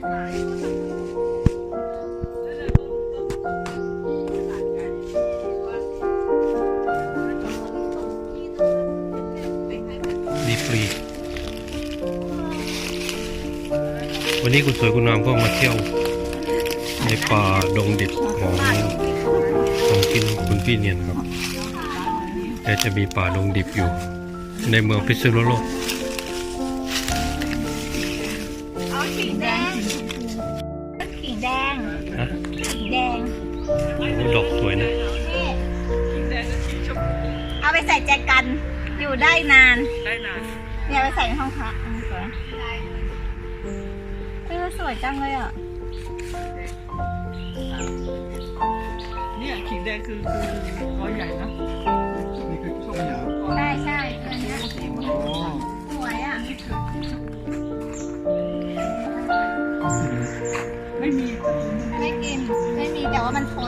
ดีฟรี วันนี้คุณสวยคุณงามก็มาเที่ยว ในป่าดงดิบของของกินคุณพี่เนียนครับ แต่จะมีป่าดงดิบอยู่ ในเมืองพิษณุโลก เอาขิงแดงขิงแดง ฮะขิงแดง โอ้ดอกสวยนะ นี่เอาไปใส่แจกัน อยู่ได้นาน ได้นานเนี่ยไปใส่ในห้องพระอันนี้สวยเออสวยจังเลยอะ เนี่ยขิงแดงคือคือร้อยใหญ่นะนี่คือส้มเหรอใช่ใช่ตัวเนี้ยอ๋อสวยอะไม่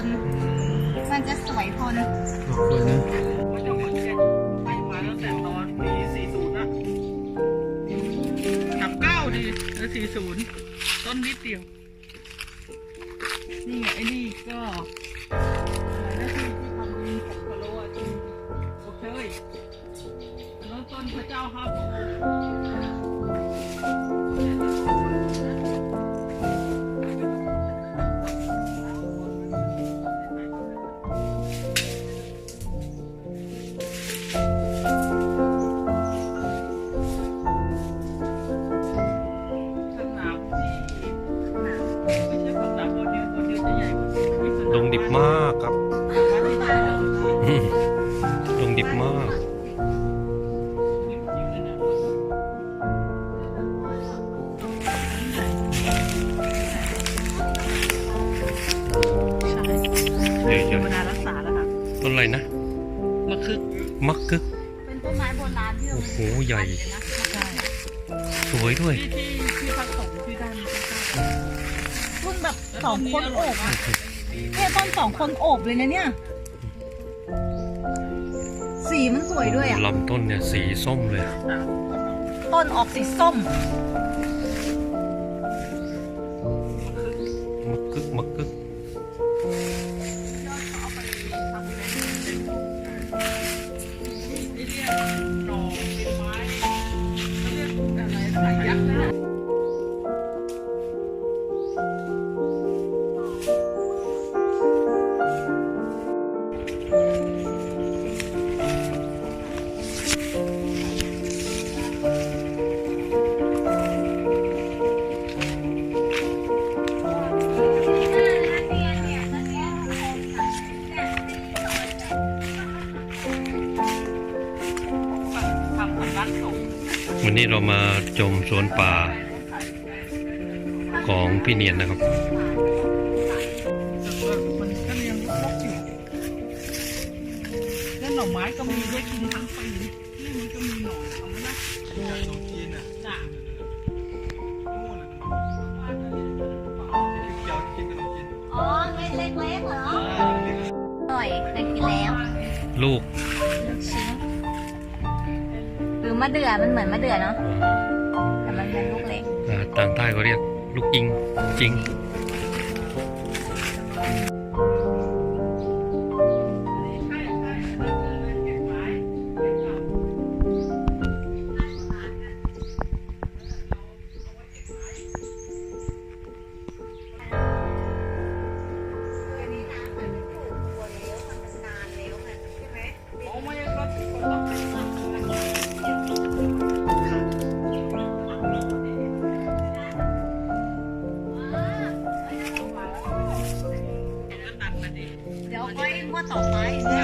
นทนมันจะสวยทนดอกสวยนะเขาจะมาแก้ไปมาตั้งแต่ตอนปี40นะกับเก้าดีแล้ว40ต้นนิดเดียว นี่ไงไอ้นี่ก็อะไรนะที่ที่ทำดินของพะโล้อะที่โอเคแล้วต้นพระเจ้าห้าโพส มากจริงๆเลยนะใช่เยธรอะรมดารักษาแล้วค่ะๆต้นอะไรนะ มะคึกมักกึก เป็นต้นไม้โบราณที่เราโอ้โหใหญ่ ใช่สวยด้วย ที่ที่ที่พักสงฆ์ที่ด้านนี้ใกล้ต้นแบบๆสองคนโอบอะเนี่ยต้นสองคนโอบเลยนะเนี่ย สีมันสวยด้วยอะลำต้นเนี่ยสีส้มเลย ต้นออกสีส้มมักกึกมักกึก วันนี้เรามาชมสวนป่า ของพี่เนียนนะครับ มันก็ยังลกอยู่แล้วหน่อไม้ก็มีได้กินทั้งปีนี่มันก็มีหน่อเอาไหมนะขนมจีนอะจ้ะนู่นอะเกี่ยวกินขนมจีนอ๋อเม็ดเล็กๆเหรออร่อยเคยกินแล้ว ลูกลูก มะเดื่อมันเหมือนมะเดื่อเนาะแต่มันเป็นลูกเล็ก อ่าทางใต้เขาเรียกลูกอิงจริง ดมาดิ เดี๋ยวค่อยงว่าต่อไป